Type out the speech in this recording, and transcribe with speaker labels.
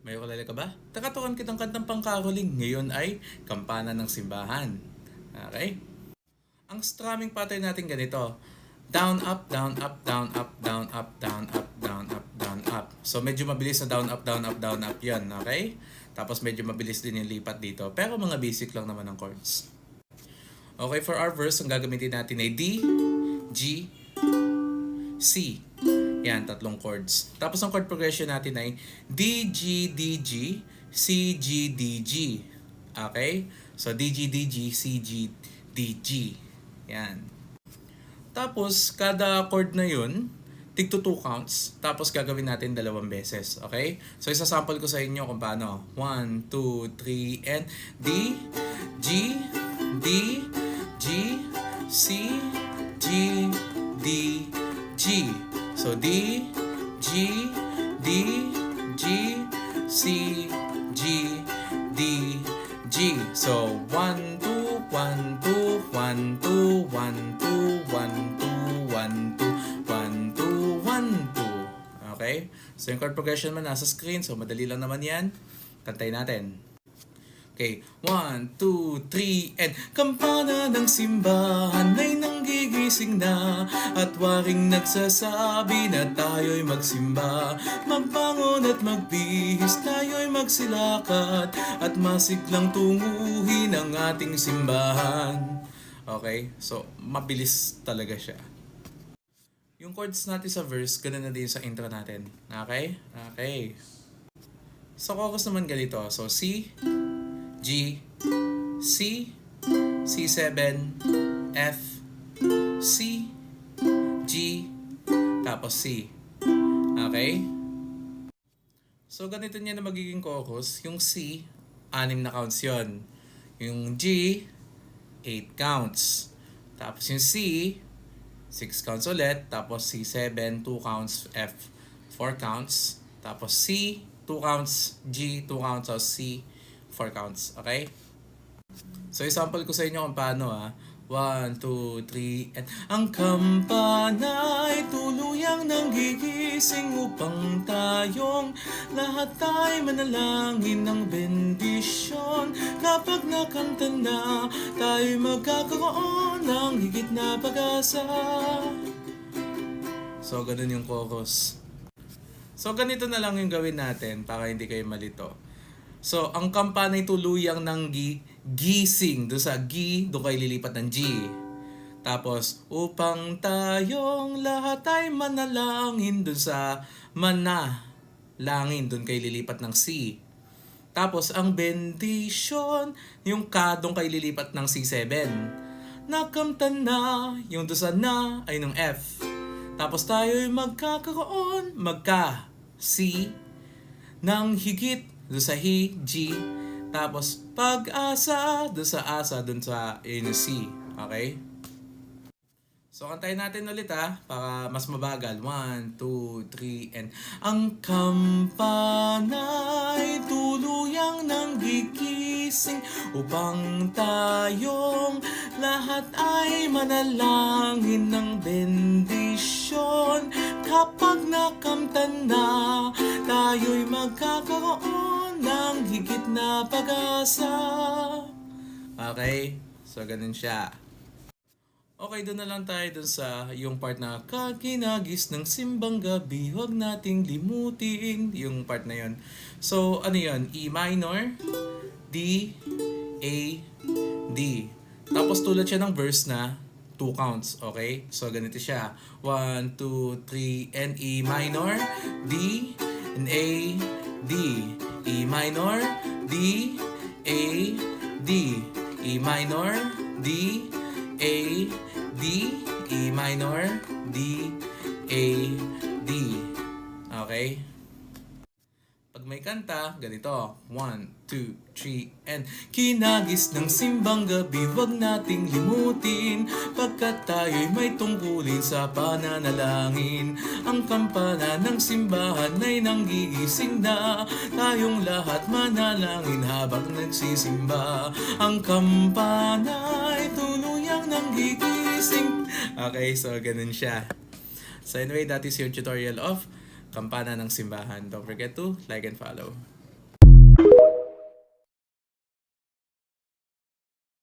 Speaker 1: May ukulele ka ba? Takatukan kitang kantang pangkaroling. Ngayon ay kampana ng simbahan. Okay? Ang strumming pattern natin ganito. Down, up, down, up, down, up, down, up, down, up, down, up, down, up. So medyo mabilis na down, up, down, up, down, up yan. Okay? Tapos medyo mabilis din yung lipat dito. Pero mga basic lang naman ng chords. Okay, for our verse, ang gagamitin natin ay D, G, C. Yan, tatlong chords. Tapos ang chord progression natin ay D, G, D, G, C, G, D, G. Okay? So, D, G, D, G, C, G, D, G. Yan. Tapos, kada chord na yun, tig to two counts. Tapos, gagawin natin dalawang beses. Okay? So, isasample ko sa inyo kung paano. 1, 2, 3, and D, G, D, G, C, G, D, G. So D, G, D, G, C, G, D, G. So 1, 2, 1, 2, 1, 2, 1, 2, 1, 2, 1, 2, 1, 2, 1, 2. Okay? So yung chord progression man nasa screen. So madali lang naman yan. Kantay natin. Okay, one, two, three, and Kampana ng simbahan ay nanggigising na At waring nagsasabi na tayo'y magsimba Magbangon at magbihis, tayo'y magsilakat At masiglang tunguhin ang ating simbahan Okay, so mabilis talaga siya yung chords natin sa verse, ganun na din sa intro natin. Okay? Okay. So, chorus naman ganito. So, C, G, C, C7, F, C, G, tapos C. Okay? So, ganito niya na magiging chorus. Yung C, anim na counts yon. Yung G, 8 counts. Tapos yung C, 6 counts ulit. Tapos C7, 2 counts. F, 4 counts. Tapos C, 2 counts. G, 2 counts. So C, 4 counts. Okay? So, example ko sa inyo kung paano ah. 1, 2, 3, and Ang kampana ay tuluyang nanggigising upang tayong lahat ay manalangin ng bendisyon. Kapag nakanta na, tayo'y magkakaroon ng higit na pag-asa. So, ganun yung chorus. So, ganito na lang yung gawin natin para hindi kayo malito. So, ang kampana ay tuluyang ng gi- gising. Doon sa gi, doon kayo lilipat ng G. Tapos, upang tayong lahat ay manalangin doon sa mana. Langin, doon kayo lilipat ng C. Tapos, ang bendition, yung ka, doon kayo lilipat ng C7. Nakamtan na, yung doon sa na, ay ng F. Tapos tayo'y magkakaroon, magka, C, ng higit doon sa he, G, tapos pag-asa doon sa asa doon sa yung C. Okay? So, kantayin natin ulit ha, para mas mabagal. 1, 2, 3, and Ang kampana'y tuluyang nang gigising upang tayong lahat ay manalangin ng bendisyon. Kapag nakamtan na, tayo'y magkakaroon ng higit na pag-asa. Okay? So, ganun siya. Okay, doon na lang tayo doon sa yung part na kakinagis ng simbang gabi, huwag nating limutin. Yung part na yon. So, ano yon E minor, D, A, D. Tapos tulad siya ng verse na two counts, okay? So, ganito siya. 1, 2, 3, and E minor, D, and A, D. E minor, D, A, D. E minor, D, A, D, E minor, D, A, D. Okay? May kanta, ganito. 1, 2, 3, and Kinagis ng simbang gabi, wag nating limutin. Pagkat tayo'y may tungkulin sa pananalangin. Ang kampana ng simbahan ay nanggigising na. Tayong lahat manalangin habang nagsisimba. Ang kampana ay tuluyang nanggigising. Okay, so ganun siya. So anyway, that is your tutorial of Kampana ng Simbahan. Don't forget to like and follow.